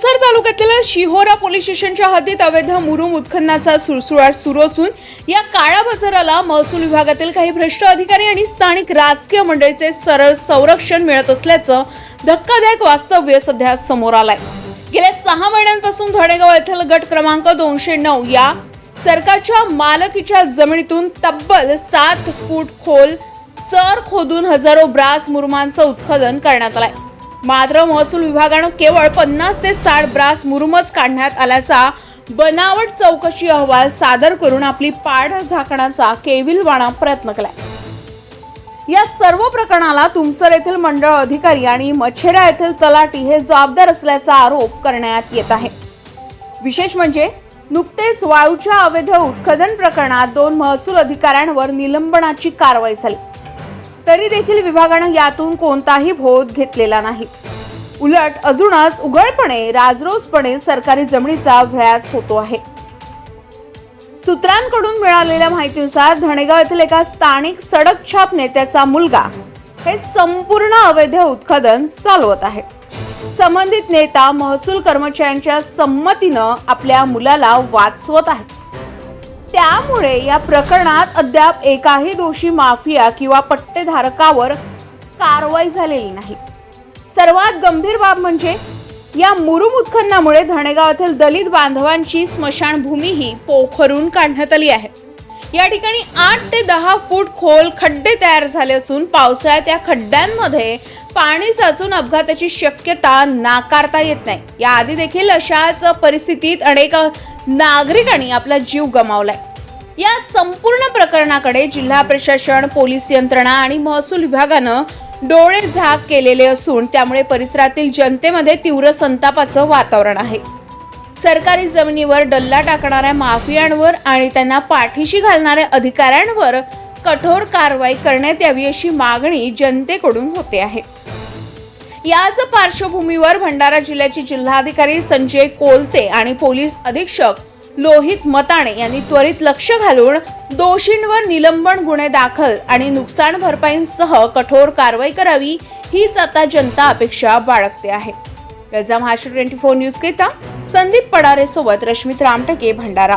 तुमसर तालुक्यातील शिहोरा पोलीस स्टेशनच्या हद्दीत अवैध मुरुम उत्खननाचा सुळसुळाट सुरू असून या काळा बाजाराला महसूल विभागातील काही भ्रष्ट अधिकारी आणि स्थानिक राजकीय मंडळीचे सरळ संरक्षण मिळत असल्याचं धक्कादायक वास्तव्य सध्या समोर आलंय. गेल्या सहा महिन्यांपासून धडेगाव येथील गट क्रमांक दोनशे नऊ या सरकारच्या मालकीच्या जमिनीतून तब्बल सात फूट खोल चर खोदून हजारो ब्रास मुरुमांचं उत्खनन करण्यात आलंय. मात्र महसूल विभागानं केवळ पन्नास ते साठ ब्रास मुरुमच काढण्यात आल्याचा बनावट चौकशी अहवाल सादर करून आपली पाठ झाकण्याचा केविलवाणा प्रयत्न केलाय. या सर्व प्रकरणाला तुमसर येथील मंडळ अधिकारी आणि मछेरा येथील तलाटी हे जबाबदार असल्याचा आरोप करण्यात येत आहे. विशेष म्हणजे नुकतेच वाळूच्या अवैध उत्खनन प्रकरणात दोन महसूल अधिकाऱ्यांवर निलंबनाची कारवाई झाली. तरी देखील विभागानं यातून कोणताही बोध घेतलेला नाही. उलट अजूनच उघडपणे राजरोसपणे सरकारी जमिनीचा व्यास होतो आहे. सूत्रांकडून मिळालेल्या माहितीनुसार धणेगाव येथील एका स्थानिक सडक छाप नेत्याचा मुलगा हे संपूर्ण अवैध उत्खनन चालवत आहे. संबंधित नेता महसूल कर्मचाऱ्यांच्या संमतीनं आपल्या मुलाला वाचवत आहे त्यामुळे या प्रकरणात अद्याप एकाही दोषी माफिया किंवा पट्टेधारकावर कारवाई झालेली नाही. सर्वात गंभीर बाब म्हणजे या मुरुम उत्खननामुळे धणेगावातील दलित बांधवांची स्मशानभूमीही पोखरून काढण्यात आली आहे. या ठिकाणी आठ ते दहा फूट खोल खड्डे तयार झाले असून पावसाळ्यात या खड्ड्यांमध्ये पाणी साचून अपघाताची शक्यता नाकारता येत नाही. याआधी देखील अशाच परिस्थितीत अनेक नागरिकांनी आपला जीव गमावलाय. या संपूर्ण प्रकरणाकडे जिल्हा प्रशासन पोलीस यंत्रणा आणि महसूल विभागानं डोळे झाक केलेले असून त्यामुळे परिसरातील जनतेमध्ये तीव्र संतापाचं वातावरण आहे. सरकारी जमिनीवर डल्ला टाकणाऱ्या माफियांवर आणि त्यांना पाठीशी घालणाऱ्या अधिकाऱ्यांवर कठोर कारवाई करण्यात यावी अशी मागणी जनतेकडून होते आहे. याच पार्श्वभूमीवर भंडारा जिल्ह्याचे जिल्हाधिकारी संजय कोलते आणि पोलीस अधीक्षक लोहित मताणे यांनी त्वरित लक्ष घालून दोषींवर निलंबन गुन्हे दाखल आणि नुकसान भरपाईंसह कठोर कारवाई करावी हीच आता जनता अपेक्षा बाळगते आहे. रजा महाराष्ट्र ट्वेंटी फोर न्यूज करिता संदीप पडारे सोबत रश्मित रामटके भंडारा.